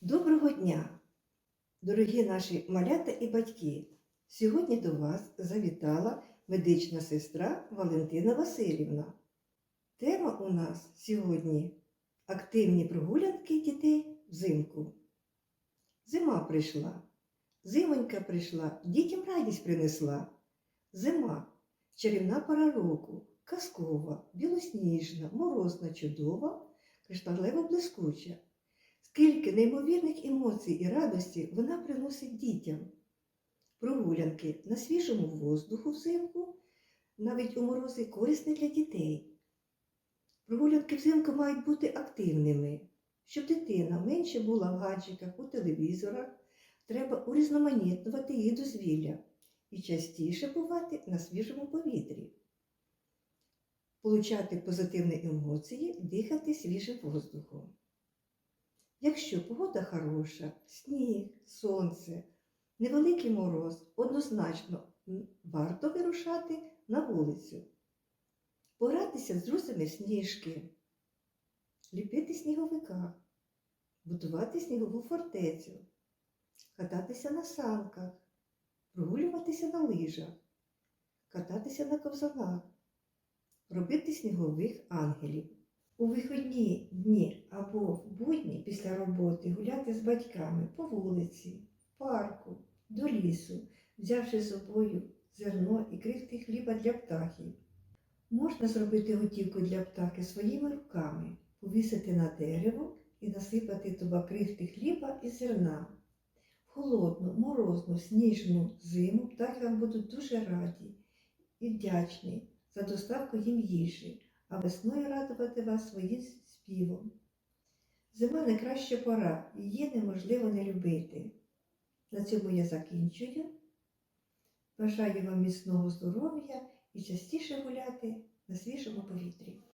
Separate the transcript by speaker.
Speaker 1: Доброго дня, дорогі наші малята і батьки! Сьогодні до вас завітала медична сестра Валентина Васильівна. Тема у нас сьогодні активні прогулянки дітей взимку. Зима прийшла, зимонька прийшла, дітям радість принесла. Зима чарівна пора року, казкова, білосніжна, морозна, чудова, кришталево блискуча. Скільки неймовірних емоцій і радості вона приносить дітям. Прогулянки на свіжому воздуху взимку, навіть у морози корисні для дітей. Прогулянки взимку мають бути активними. Щоб дитина менше була в гаджиках у телевізорах, треба урізноманітнувати її дозвілля і частіше бувати на свіжому повітрі. Получати позитивні емоції, дихати свіжим воздухом. Якщо погода хороша, сніг, сонце, невеликий мороз, однозначно варто вирушати на вулицю, погратися з друзями сніжки, ліпити сніговика, будувати снігову фортецю, кататися на санках, прогулюватися на лижах, кататися на ковзанах, робити снігових ангелів. У вихідні дні або в будні після роботи гуляти з батьками по вулиці, парку, до лісу, взявши з собою зерно і крихти хліба для птахів. Можна зробити готівку для птахи своїми руками, повісити на дерево і насипати туди крихти хліба і зерна. В холодну, морозну, сніжну зиму птахи вам будуть дуже раді і вдячні за доставку їм їжі а весною радувати вас своїм співом. Зима найкраща пора, її неможливо не любити. На цьому я закінчую. Бажаю вам міцного здоров'я і частіше гуляти на свіжому повітрі.